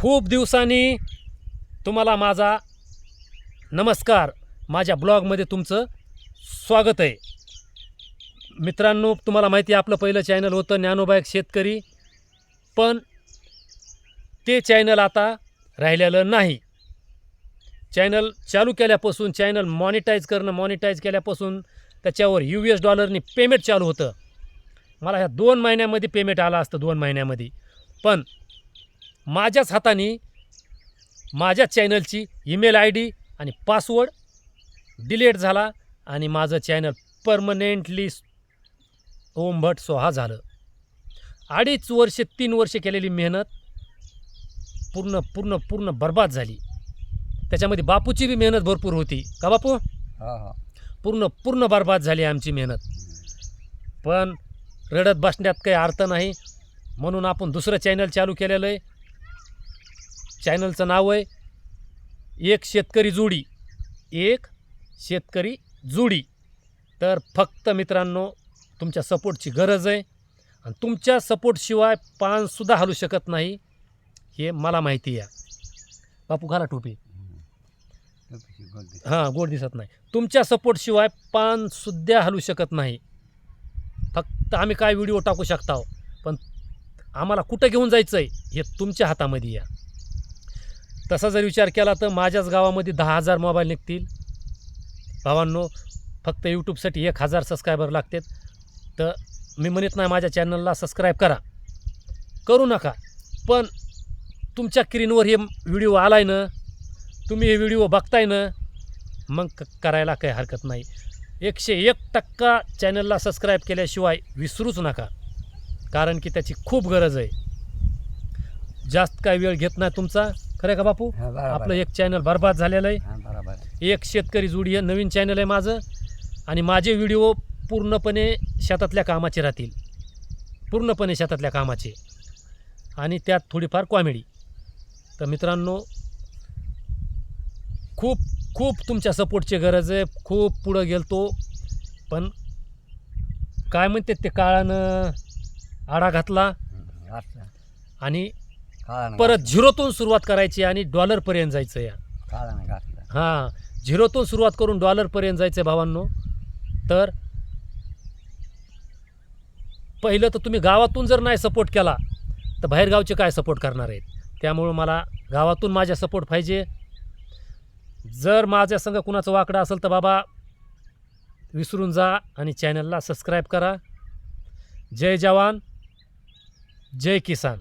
खूप दिवसांनी तुम्हाला माझा नमस्कार. माझ्या ब्लॉगमध्ये तुमचं स्वागत आहे. मित्रांनो तुम्हाला माहिती आहे आपलं पहिलं चॅनल होतं ज्ञानोबायक शेतकरी पण ते चॅनल आता राहिलेलं नाही. चॅनल चालू केल्यापासून चॅनल मॉनिटाईज करणं मॉनिटाईज केल्यापासून त्याच्यावर यू एस डॉलरनी पेमेंट चालू होतं. मला ह्या दोन महिन्यामध्ये पेमेंट आलं असतं दोन महिन्यामध्ये. पण माझ्याच हाताने माझ्या चॅनलची ईमेल आय डी आणि पासवर्ड डिलीट झाला आणि माझं चॅनल परमनेंटली ओम भट सोहा झालं. अडीच वर्ष तीन वर्ष केलेली मेहनत पूर्ण पूर्ण पूर्ण बर्बाद झाली. त्याच्यामध्ये बापूची बी मेहनत भरपूर होती. का बापू? हा हा. पूर्ण पूर्ण बर्बाद झाली आमची मेहनत. पण रडत बसण्यात काही अर्थ नाही. म्हणून आपण दुसरं चॅनल चालू केलेलं आहे. चॅनलचं नाव आहे एक शेतकरी जोडी. एक शेतकरी जोडी. तर फक्त मित्रांनो तुमच्या सपोर्टची गरज आहे. आणि तुमच्या सपोर्टशिवाय पानसुद्धा हलू शकत नाही हे मला माहिती आहे. बापू घाला टोपी. हां गोड दिसत नाही. तुमच्या सपोर्टशिवाय पानसुद्धा हलू शकत नाही. फक्त आम्ही काय व्हिडिओ टाकू शकता हो. पण आम्हाला कुठं घेऊन जायचं आहे हे तुमच्या हातामध्ये या. तसा जर विचार केला तर माझ्याच गावामध्ये दहा हजार मोबाईल निघतील. भावांनो फक्त यूट्यूबसाठी एक हजार सबस्क्रायबर लागतात. तर मी म्हणत नाही माझ्या चॅनलला सबस्क्राईब करा. करू नका. पण तुमच्या स्क्रीनवर हे व्हिडिओ आलाय ना तुम्ही हे व्हिडिओ बघताय ना मग क- करायला काही हरकत नाही. एकशे एक टक्का चॅनलला सबस्क्राईब केल्याशिवाय विसरूच नका. कारण की त्याची खूप गरज आहे. जास्त काय वेळ घेत नाही तुमचा. खरं का बापू? हा, बरोबर. आपलं. एक चॅनल बरबाद झालेलं आहे. हा, बरोबर. आहे. एक शेतकरी जुडी हे नवीन चॅनल आहे माझं. आणि माझे व्हिडिओ पूर्णपणे शेतातल्या कामाचे राहतील. पूर्णपणे शेतातल्या कामाचे. आणि त्यात थोडीफार कॉमेडी तर मित्रांनो खूप खूप तुमच्या सपोर्टची गरज आहे. खूप पुढं गेलतो. पण काय म्हणते ते काळानं आडा घातला. हम्म. आणि परत झिरोतून सुरुवात करायची आणि डॉलरपर्यंत जायचं या. हां झिरोतून सुरुवात करून डॉलरपर्यंत जायचं आहे भावांनो. तर पहिलं तर तुम्ही गावातून जर नाही सपोर्ट केला तर बाहेरगावचे काय सपोर्ट करणार आहेत? त्यामुळं मला गावातून माझ्या सपोर्ट पाहिजे. जर माझ्या संग कुणाचं वाकडं असेल तर बाबा विसरून जा आणि चॅनलला सबस्क्राईब करा. जय जवान जय किसान.